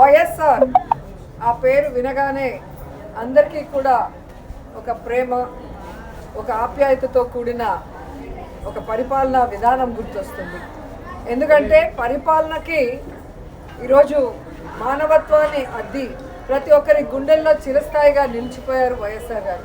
వైఎస్ఆర్ ఆ పేరు వినగానే అందరికీ కూడా ఒక ప్రేమ ఒక ఆప్యాయతతో కూడిన ఒక పరిపాలన విధానం గుర్తొస్తుంది. ఎందుకంటే పరిపాలనకి ఈరోజు మానవత్వాన్ని అద్ది ప్రతి ఒక్కరి గుండెల్లో చిరస్థాయిగా నిలిచిపోయారు వైఎస్ఆర్ గారు.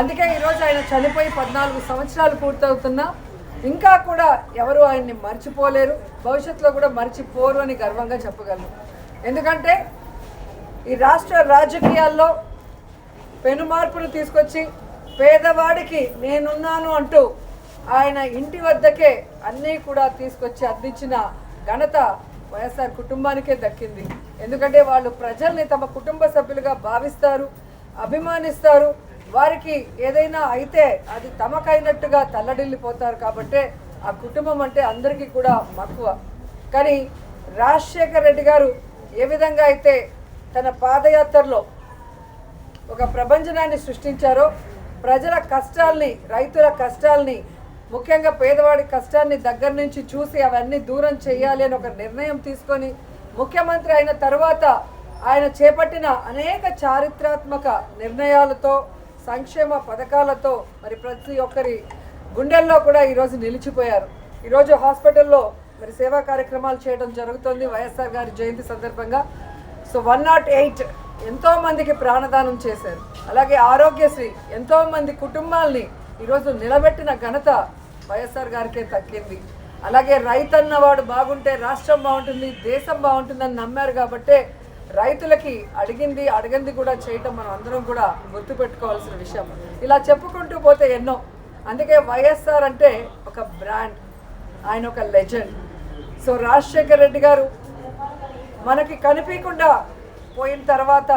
అందుకే ఈరోజు ఆయన చనిపోయి పద్నాలుగు సంవత్సరాలు పూర్తవుతున్నా ఇంకా కూడా ఎవరు ఆయన్ని మర్చిపోలేరు. భవిష్యత్తులో కూడా మర్చిపోరు అని గర్వంగా చెప్పగలను. ఎందుకంటే ఈ రాష్ట్ర రాజకీయాల్లో పెను మార్పులు తీసుకొచ్చి పేదవాడికి నేనున్నాను అంటూ ఆయన ఇంటి వద్దకే అన్నీ కూడా తీసుకొచ్చి అందించిన ఘనత వైఎస్ఆర్ కుటుంబానికే దక్కింది. ఎందుకంటే వాళ్ళు ప్రజల్ని తమ కుటుంబ సభ్యులుగా భావిస్తారు అభిమానిస్తారు. వారికి ఏదైనా అయితే అది తమకైనట్టుగా తల్లడిల్లిపోతారు కాబట్టి ఆ కుటుంబం అంటే అందరికీ కూడా మక్కువ. కానీ రాజశేఖర్ రెడ్డి గారు ఏ విధంగా అయితే తన పాదయాత్రలో ఒక ప్రపంచనాన్ని సృష్టించారో ప్రజల కష్టాల్ని రైతుల కష్టాల్ని ముఖ్యంగా పేదవాడి కష్టాన్ని దగ్గర నుంచి చూసి అవన్నీ దూరం చేయాలి అని ఒక నిర్ణయం తీసుకొని ముఖ్యమంత్రి అయిన తర్వాత ఆయన చేపట్టిన అనేక చారిత్రాత్మక నిర్ణయాలతో సంక్షేమ పథకాలతో మరి ప్రతి ఒక్కరి గుండెల్లో కూడా ఈరోజు నిలిచిపోయారు. ఈరోజు హాస్పిటల్లో మరి సేవా కార్యక్రమాలు చేయడం జరుగుతుంది. వైఎస్ఆర్ గారి జయంతి సందర్భంగా. సో వన్ నాట్ ఎయిట్ ఎంతో మందికి ప్రాణదానం చేశారు. అలాగే ఆరోగ్యశ్రీ ఎంతో మంది కుటుంబాల్ని ఈరోజు నిలబెట్టిన ఘనత వైఎస్ఆర్ గారికే తక్కింది అలాగే రైతన్నవాడు బాగుంటే రాష్ట్రం బాగుంటుంది దేశం బాగుంటుందని నమ్మారు కాబట్టే రైతులకి అడిగింది అడిగింది కూడా చేయటం మనం అందరం కూడా గుర్తుపెట్టుకోవాల్సిన విషయం. ఇలా చెప్పుకుంటూ పోతే ఎన్నో. అందుకే వైఎస్ఆర్ అంటే ఒక బ్రాండ్. ఆయన ఒక లెజెండ్. సో రాజశేఖర్ రెడ్డి గారు మనకి కనిపించకుండా పోయిన తర్వాత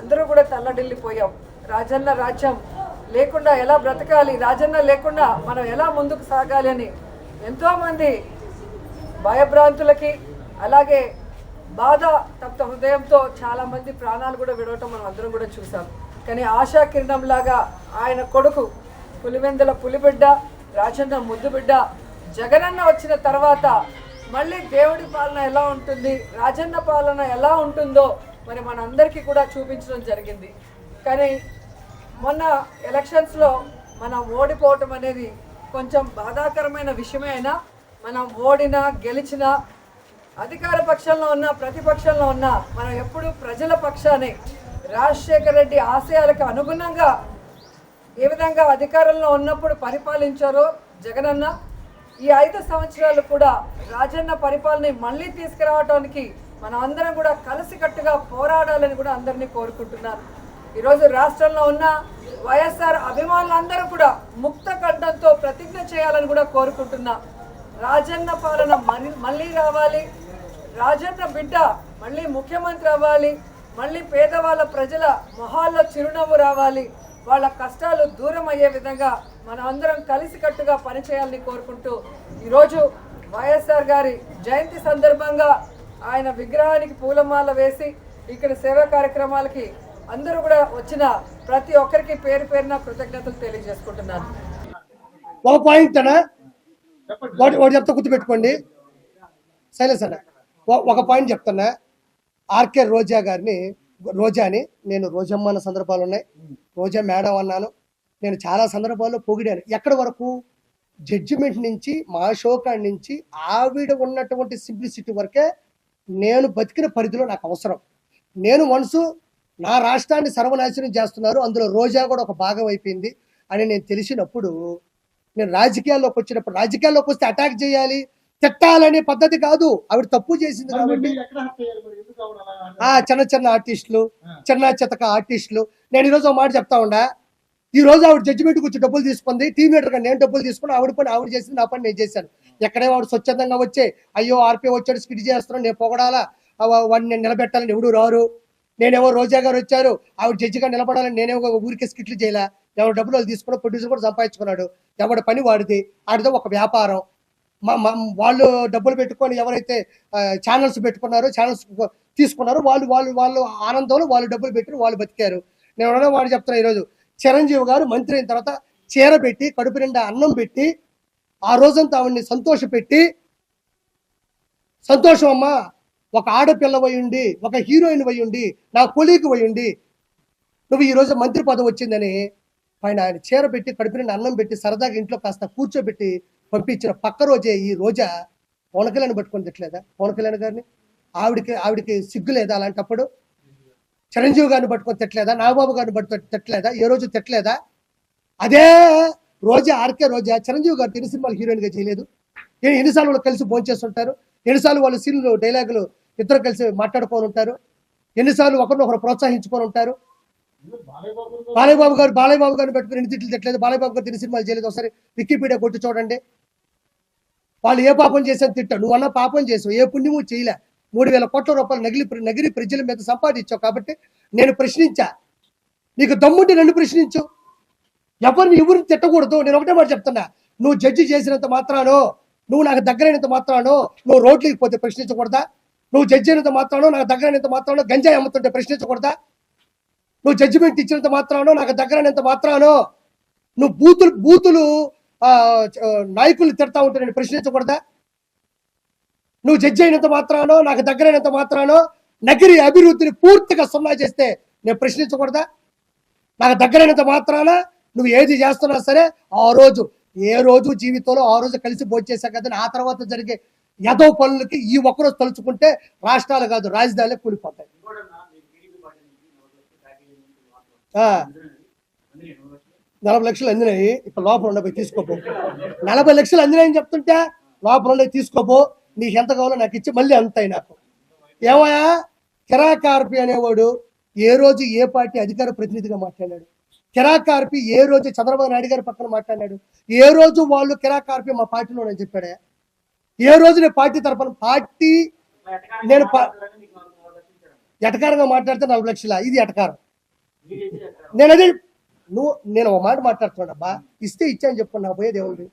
అందరూ కూడా తల్లడిల్లిపోయాం. రాజన్న రాజ్యం లేకుండా ఎలా బ్రతకాలి? రాజన్న లేకుండా మనం ఎలా ముందుకు సాగాలి అని ఎంతోమంది భయభ్రాంతులకి అలాగే బాధ తప్త హృదయంతో చాలామంది ప్రాణాలు కూడా విడవటం మనం అందరం కూడా చూసాం కానీ ఆశా కిరణం లాగా ఆయన కొడుకు పులివెందుల పులిబిడ్డ రాజన్న ముద్దుబిడ్డ జగనన్న వచ్చిన తర్వాత మళ్ళీ దేవుడి పాలన ఎలా ఉంటుంది? రాజన్న పాలన ఎలా ఉంటుందో మరి మనందరికీ కూడా చూపించడం జరిగింది. కానీ మొన్న ఎలక్షన్స్లో మనం ఓడిపోవటం అనేది కొంచెం బాధాకరమైన విషయమే అయినా మనం ఓడినా గెలిచినా అధికార పక్షంలో ఉన్న ప్రతిపక్షంలో ఉన్న మనం ఎప్పుడు ప్రజల పక్షాన్ని రాజశేఖర రెడ్డి ఆశయాలకు అనుగుణంగా ఏ విధంగా అధికారంలో ఉన్నప్పుడు పరిపాలించారో జగనన్న ఈ ఐదు సంవత్సరాలు కూడా రాజన్న పరిపాలన మళ్ళీ తీసుకురావడానికి మనం అందరం కూడా కలిసికట్టుగా పోరాడాలని కూడా అందరినీ కోరుకుంటున్నాను. ఈరోజు రాష్ట్రంలో ఉన్న వైఎస్ఆర్ అభిమానులందరూ కూడా ముక్త కంఠంతో ప్రతిజ్ఞ చేయాలని కూడా కోరుకుంటున్నా. రాజన్న పాలన మళ్ళీ మళ్ళీ రావాలి. రాజన్న బిడ్డ మళ్ళీ ముఖ్యమంత్రి అవ్వాలి. మళ్ళీ పేదవాళ్ళ ప్రజల మొహాల్లో చిరునవ్వు రావాలి. వాళ్ళ కష్టాలు దూరం అయ్యే విధంగా మనం అందరం కలిసికట్టుగా పనిచేయాలని కోరుకుంటూ ఈరోజు వైఎస్ఆర్ గారి జయంతి సందర్భంగా ఆయన విగ్రహానికి పూలమాల వేసి ఇక్కడ సేవా కార్యక్రమాలకి అందరూ కూడా వచ్చిన ప్రతి ఒక్కరికి పేరు పేరున కృతజ్ఞతలు తెలియజేసుకుంటున్నాను. ఒక పాయింట్ అన్న? ఒకటి ఒకటి చెప్తా గుర్తుపెట్టుకోండి. సైలెన్స్ అన్న. ఒక పాయింట్ చెప్తున్నా. ఆర్కే రోజా గారిని రోజాని నేను రోజమ్మ అన్న సందర్భాలు ఉన్నాయి. రోజా మేడం అన్నాను. నేను చాలా సందర్భాల్లో పొగిడాను. ఎక్కడి వరకు? జడ్జిమెంట్ నుంచి మా షోకాడ్ నుంచి ఆవిడ ఉన్నటువంటి సింప్లిసిటీ వరకే నేను బతికిన పరిధిలో నాకు అవసరం. నేను మనసు నా రాష్ట్రాన్ని సర్వనాశనం చేస్తున్నారు. అందులో రోజా కూడా ఒక భాగం అయిపోయింది అని నేను తెలిసినప్పుడు నేను రాజకీయాల్లోకి వచ్చినప్పుడు రాజకీయాల్లోకి వస్తే అటాక్ చేయాలి తిట్టాలనే పద్ధతి కాదు. ఆవిడ తప్పు చేసింది కాబట్టి ఆ చిన్న చిన్న ఆర్టిస్టులు చిన్న చితక ఆర్టిస్టులు నేను ఈరోజు ఒక మాట చెప్తా ఉండా? ఈ రోజు ఆవిడ జడ్జిమెంట్ వచ్చి డబ్బులు తీసుకుంది టీమ్ లీడర్గా నేను డబ్బులు తీసుకుని ఆవిడ పని ఆవిడ చేసింది నా పని నేను చేశాను. ఎక్కడే వాడు స్వచ్ఛందంగా వచ్చే అయ్యో ఆర్పీ వచ్చాడు స్కిట్ చేస్తున్నాను నేను పొగడాలా? వాడిని నేను నిలబెట్టాలని ఎవడు రారు. నేనేమో రోజా గారు వచ్చారు ఆవిడ జడ్జిగా నిలబడాలని నేనేమో ఒక ఊరికే స్కిట్లు చేయలే. ఎవరు డబ్బులు వాళ్ళు తీసుకున్నా ప్రొడ్యూసర్ కూడా సంపాదించుకున్నాడు. ఎవడి పని వాడిది. ఆడిదో ఒక వ్యాపారం. మా- వాళ్ళు డబ్బులు పెట్టుకొని ఎవరైతే ఛానల్స్ పెట్టుకున్నారో ఛానల్స్ తీసుకున్నారో వాళ్ళు వాళ్ళు వాళ్ళు ఆనందంలో వాళ్ళు డబ్బులు పెట్టి వాళ్ళు బతికారు. నేను ఎవరైనా వాడు చెప్తున్నా ఈరోజు. చిరంజీవి గారు మంత్రి అయిన తర్వాత చీర పెట్టి కడుపు నిండా అన్నం పెట్టి ఆ రోజంతా ఆవిడ్ని సంతోష పెట్టి సంతోషం అమ్మా ఒక ఆడపిల్ల ఉండి ఒక హీరోయిన్ వయ్యుండి నా కొలీకి ఉండి నువ్వు ఈ రోజు మంత్రి పదవి వచ్చిందని పైన ఆయన చీర పెట్టి కడుపు నిండా అన్నం పెట్టి సరదాగా ఇంట్లో కాస్త కూర్చోబెట్టి పంపించిన పక్క రోజే ఈ రోజా పవన్ కళ్యాణ్ పట్టుకొని తిట్టలేదా? పవన్ కళ్యాణ్ గారిని? ఆవిడకి ఆవిడకి సిగ్గు లేదా అలాంటప్పుడు? చిరంజీవి గారిని పట్టుకొని తిట్టలేదా? నాగబాబు గారిని పట్టుకొని తిట్టలేదా? ఏ రోజు తిట్టలేదా? అదే రోజా ఆర్కే రోజా చిరంజీవి గారు తిని సినిమాలు హీరోయిన్గా చేయలేదు ఎన్నిసార్లు వాళ్ళు కలిసి భోంచేస్తుంటారు ఎన్నిసార్లు వాళ్ళు సీన్లు డైలాగులు ఇద్దరు కలిసి మాట్లాడుకొని ఉంటారు. ఎన్నిసార్లు ఒకరినొకరు ప్రోత్సహించుకొని ఉంటారు. బాలయ్యబాబు గారు బాలయ్య బాబు గారిని పెట్టుకుని ఎన్ని తిట్లు తిట్టలేదు. బాలయ్య గారు తిని సినిమాలు చేయలేదు. ఒకసారి వికీపీడియా కొట్టి చూడండి. వాళ్ళు ఏ పాపం చేశాను తిట్టాడు నువ్వు అన్న పాపం చేసావు. ఏ పుణ్యము చేయలే. మూడు వేల కోట్ల రూపాయలు నగిలి నగిరి ప్రజల మీద సంపాదించావు కాబట్టి నేను ప్రశ్నించా. నీకు దమ్ముంటే నన్ను ప్రశ్నించు. ఎవరిని ఎవరిని తిట్టకూడదు. నేను ఒకటే మాట చెప్తున్నా. నువ్వు జడ్జి చేసినంత మాత్రానో నువ్వు నాకు దగ్గరైనంత మాత్రానో నువ్వు రోడ్లకి పోతే ప్రశ్నించకూడదా? నువ్వు జడ్జి అయినంత మాత్రానో నాకు దగ్గరైనంత మాత్రానో గంజాయి అమ్ముతుంటే ప్రశ్నించకూడదా? నువ్వు జడ్జిమెంట్ ఇచ్చినంత మాత్రానో నాకు దగ్గరైనంత మాత్రానో నువ్వు బూతులు బూతులు నాయకులు తిడతా ఉంటే నేను ప్రశ్నించకూడదా? నువ్వు జడ్జి అయినంత మాత్రానో నాకు దగ్గరైనంత మాత్రానో నగరి అభివృద్ధిని పూర్తిగా సున్నా చేస్తే నేను ప్రశ్నించకూడదా? నాకు దగ్గరైనంత మాత్రాన నువ్వు ఏది చేస్తున్నా సరే ఆ రోజు ఏ రోజు జీవితంలో ఆ రోజు కలిసి భోజేసా కదా ఆ తర్వాత జరిగే యదో పనులకి ఈ ఒక్కరోజు తలుచుకుంటే రాష్ట్రాలు కాదు రాజధానులే కూలిపోతాయి. నలభై లక్షలు అందినాయి. ఇప్పుడు లోపల ఉండబోయి తీసుకోపో. నలభై లక్షలు అందినాయని చెప్తుంటే లోపల ఉండే తీసుకోపో. నీకు ఎంత కావాలో నాకు ఇచ్చి మళ్ళీ అంతాయి నాకు. ఏమయ్యా? కిరాకార్పి అనేవాడు ఏ రోజు ఏ పార్టీ అధికార ప్రతినిధిగా మాట్లాడాడు. కిరాకార్పి ఏ రోజు చంద్రబాబు నాయుడు గారి పక్కన మాట్లాడాడు. ఏ రోజు వాళ్ళు కిరాకార్పి మా పార్టీలో నేను చెప్పాడే. ఏ రోజు నేను పార్టీ తరఫున పార్టీ నేను ఎటకారంగా మాట్లాడితే నాలుగు లక్షల? ఇది ఎటకారం. నేను అదే నువ్వు నేను ఒక మాట మాట్లాడుతున్నాడబ్బా ఇస్తే ఇచ్చాను చెప్పుకున్నా నా పోయేది ఏముంది?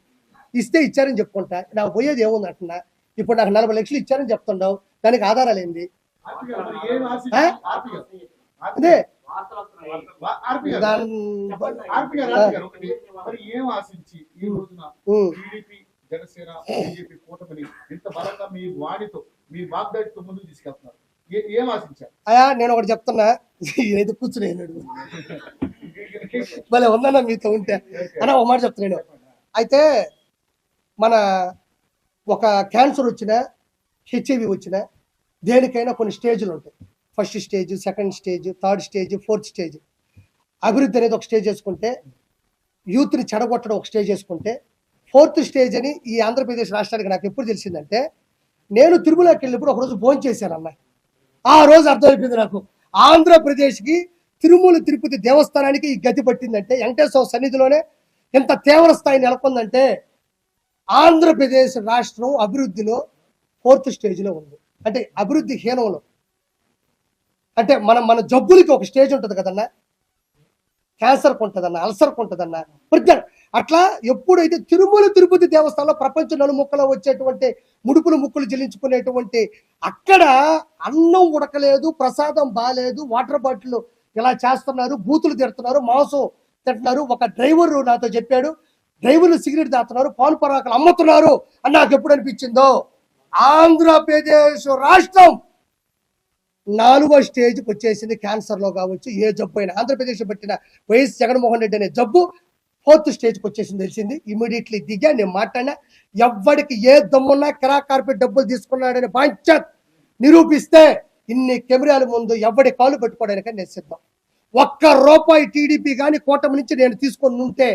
ఇస్తే ఇచ్చారని చెప్పుకుంటా. నా పోయేది ఏముంది అంటున్నా? ఇప్పుడు నాకు నలభై లక్షలు ఇచ్చారని చెప్తున్నావు దానికి ఆధారాలు ఏంది? అదే. జనసేన బీజేపీ కూటమిని ఇంత బలంగా మీ మీ ముందుకు తీసుకెళ్తున్నారు? ఏం ఆశించారు? అయా నేను ఒకటి చెప్తున్నా. ఏదో కూర్చునేనాడు భలే ఉందన్న మీతో ఉంటే. అన్న ఒక మాట చెప్తున్నాను. అయితే మన ఒక క్యాన్సర్ వచ్చిన హెచ్ఐవి వచ్చిన దేనికైనా కొన్ని స్టేజ్లు ఉంటాయి. First stage second stage third stage fourth stage అభివృద్ధి అనేది ఒక స్టేజ్ చేసుకుంటే యూత్ని చెడగొట్టడం ఒక స్టేజ్ చేసుకుంటే ఫోర్త్ స్టేజ్ అని ఈ ఆంధ్రప్రదేశ్ రాష్ట్రానికి నాకు ఎప్పుడు తెలిసిందంటే నేను తిరుమలకి వెళ్ళినప్పుడు ఒకరోజు భోజనం చేశాను అన్న ఆ రోజు అర్థమైపోయింది నాకు. ఆంధ్రప్రదేశ్కి తిరుమల తిరుపతి దేవస్థానానికి ఈ గతి పట్టిందంటే వెంకటేశ్వర సన్నిధిలోనే ఎంత తీవ్ర స్థాయి నెలకొందంటే ఆంధ్రప్రదేశ్ రాష్ట్రం అభివృద్ధిలో ఫోర్త్ స్టేజ్లో ఉంది. అంటే అభివృద్ధి హీనంలో. అంటే మనం మన జబ్బులకి ఒక స్టేజ్ ఉంటుంది కదన్నా? క్యాన్సర్కి ఉంటుందన్న అల్సర్కి ఉంటుందన్న ప్రతి అట్లా ఎప్పుడైతే తిరుమల తిరుపతి దేవస్థానంలో ప్రపంచ నలుముక్కలో వచ్చేటువంటి ముడుపులు ముక్కులు చెల్లించుకునేటువంటి అక్కడ అన్నం ఉడకలేదు ప్రసాదం బాగాలేదు వాటర్ బాటిల్ ఇలా చేస్తున్నారు బూతులు తిడుతున్నారు మాంసం తింటున్నారు. ఒక డ్రైవర్ నాతో చెప్పాడు డ్రైవర్లు సిగరెట్ దాతున్నారు పాలు పరాకులు అమ్ముతున్నారు అని నాకు ఎప్పుడు అనిపించిందో ఆంధ్రప్రదేశ్ రాష్ట్రం నాలుగో స్టేజ్కి వచ్చేసింది క్యాన్సర్లో కావచ్చు ఏ జబ్బు అయినా. ఆంధ్రప్రదేశ్ పట్టిన వైఎస్ జగన్మోహన్ రెడ్డి అనే జబ్బు ఫోర్త్ స్టేజ్కి వచ్చేసింది తెలిసింది. ఇమీడియట్లీ దిగా నేను మాట్లాడినా ఎవ్వడికి ఏ దమ్మున్నా కిరా కార్పెట్ డబ్బులు తీసుకున్నాడని బాంచత్ నిరూపిస్తే ఇన్ని కెమెరాల ముందు ఎవడి కాలు పెట్టుకోవడానికని నేను సిద్ధం. ఒక్క రూపాయి టీడీపీ కానీ కూటమి నుంచి నేను తీసుకొని ఉంటే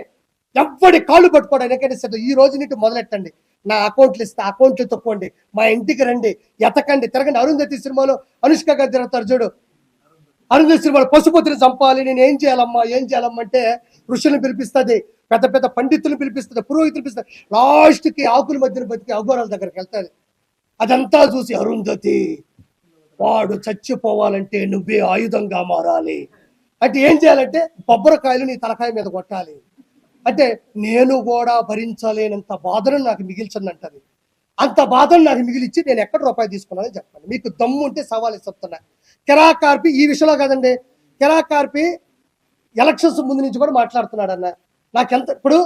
ఎవడి కాళ్ళు పట్టుకోవడం నేను ఈ రోజు నుండి మొదలెట్టండి. నా అకౌంట్లు ఇస్తా అకౌంట్లు తొక్కండి మా ఇంటికి రండి. ఎతకండి. తిరగండి. అరుంధతి సినిమాలో అనుష్క గారు తిరుగుతారు చూడు. అరుంధతి సినిమాలో పశుపతిని చంపాలి. నేను ఏం చేయాలమ్మా? ఏం చేయాలమ్మా అంటే ఋషులను పిలిపిస్తుంది. పెద్ద పెద్ద పండితులు పిలిపిస్తుంది. పురోహితులు పిలిపిస్తుంది. లాస్ట్కి ఆకుల మధ్యన బతికి అఘోరాల దగ్గరికి వెళ్తాది అదంతా చూసి అరుంధతి వాడు చచ్చిపోవాలంటే నువ్వే ఆయుధంగా మారాలి. అంటే ఏం చేయాలంటే బొబ్బరకాయలు నీ తలకాయ మీద కొట్టాలి. అంటే నేను కూడా భరించలేనంత బాధను నాకు మిగిల్చందంటది. అంత బాధను నాకు మిగిలిచ్చి నేను ఎక్కడ రూపాయి తీసుకున్నానని చెప్పండి. మీకు దమ్ము ఉంటే సవాల్ ఇస్తున్నా. కెరాకార్పి ఈ విషయంలో కాదండి. కెరాకార్పి ఎలక్షన్స్ ముందు నుంచి కూడా మాట్లాడుతున్నాడు అన్న నాకెంత ఇప్పుడు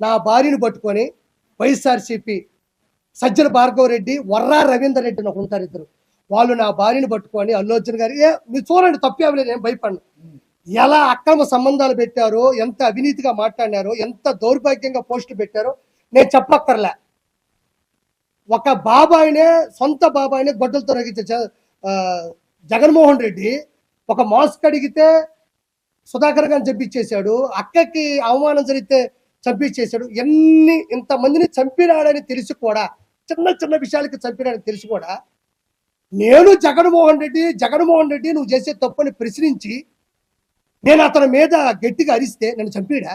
నా భార్యను పట్టుకొని వైఎస్ఆర్సీపీ సజ్జల భార్గవ రెడ్డి వర్రా రవీందర్ రెడ్డి నాకు ఉంటారు ఇద్దరు. వాళ్ళు నా భార్యను పట్టుకొని అల్లు అర్జున్ గారు ఏ మీరు చూడండి తప్పేమలేదు నేను భయపడను ఎలా అక్రమ సంబంధాలు పెట్టారో ఎంత అవినీతిగా మాట్లాడినారో ఎంత దౌర్భాగ్యంగా పోస్టులు పెట్టారో నేను చెప్పక్కర్లే. ఒక బాబాయినే సొంత బాబాయినే గొడ్డలతో రగించే జగన్మోహన్ రెడ్డి ఒక మాస్క్ అడిగితే సుధాకర్ గారిని చంపించేశాడు అక్కకి అవమానం జరిగితే చంపించేశాడు ఎన్ని ఇంతమందిని చంపినాడని తెలిసి కూడా చిన్న చిన్న విషయాలకి చంపినాడని తెలిసి కూడా నేను జగన్మోహన్ రెడ్డి జగన్మోహన్ రెడ్డి నువ్వు చేసే తప్పుని ప్రశ్నించి నేను అతని మీద గట్టిగా అరిస్తే నన్ను చంపేడా?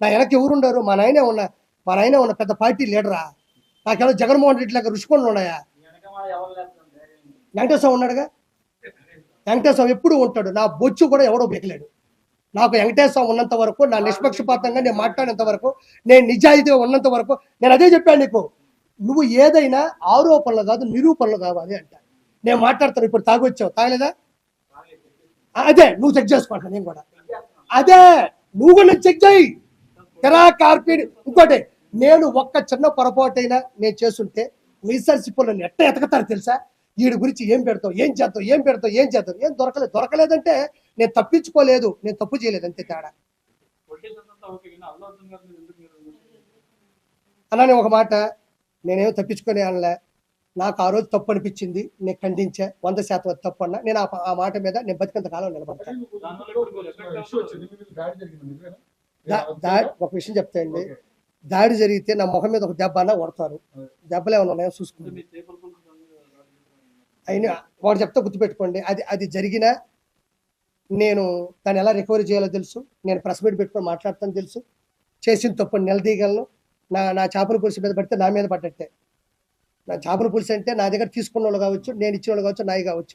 నా వెనక్కి ఎవరుండారు? మా నాయన ఉన్న మా నాయన ఉన్న పెద్ద పార్టీ లీడరా? నాకేమో జగన్మోహన్ రెడ్డి లాగా రుషికొండలు ఉన్నాయా? వెంకటేశ్వర ఉన్నాడుగా? వెంకటేశ్వర ఎప్పుడు ఉంటాడు? నా బొచ్చు కూడా ఎవడో బెకలేడు నాకు వెంకటేశ్వరం ఉన్నంత వరకు నా నిష్పక్షపాతంగా నేను మాట్లాడినంత వరకు నేను నిజాయితీగా ఉన్నంత వరకు నేను అదే చెప్పాను నీకు. నువ్వు ఏదైనా ఆరోపణలు కాదు నిరూపణలు కావాలి అంట. నేను మాట్లాడతాను ఇప్పుడు తాగొచ్చావు. తాగలేదా? అదే నువ్వు చెక్ చేసుకోండి నేను కూడా. అదే నువ్వు కూడా చెక్ చేయి. తెరా కార్పీడ్ ఇంకోటి నేను ఒక్క చిన్న పొరపాటైనా నేను చేస్తుంటే రీసెర్చ్ నన్ను ఎట్ట ఎతకతారు తెలుసా? వీడి గురించి ఏం పెడతావు ఏం చేస్తావు ఏం పెడతావు ఏం చేస్తావు? ఏం దొరకలేదు దొరకలేదంటే నేను తప్పించుకోలేదు నేను తప్పు చేయలేదు అంతే తేడా. అలానే నేను ఒక మాట నేనేమో తప్పించుకునే అనలే నాకు ఆ రోజు తప్పు అనిపించింది. నేను ఖండించా. వంద శాతం అది తప్పు అన్నా. నేను ఆ- మాట మీద నేను బతికంత కాలం నిలబడతాను ఒక విషయం చెప్తాయండి దాడి జరిగితే నా మొహం మీద ఒక దెబ్బ అన్న కొడతారు. దెబ్బలు ఏమైనా ఉన్నాయో చూసుకుంటాను అయినా వాడు చెప్తే గుర్తుపెట్టుకోండి. అది అది జరిగినా నేను దాన్ని ఎలా రికవరీ చేయాలో తెలుసు. నేను ప్రెస్ మీట్ పెట్టుకొని మాట్లాడతాను తెలుసు. చేసిన తప్పు నిలదీయగలను. నా నా చేపల పులుసు మీద పడితే నా మీద పడ్డట్టే. నా చేపల పులుసు అంటే నా దగ్గర తీసుకున్న వాళ్ళు కావచ్చు నేను ఇచ్చిన వాళ్ళు కావచ్చు నాయి కావచ్చు.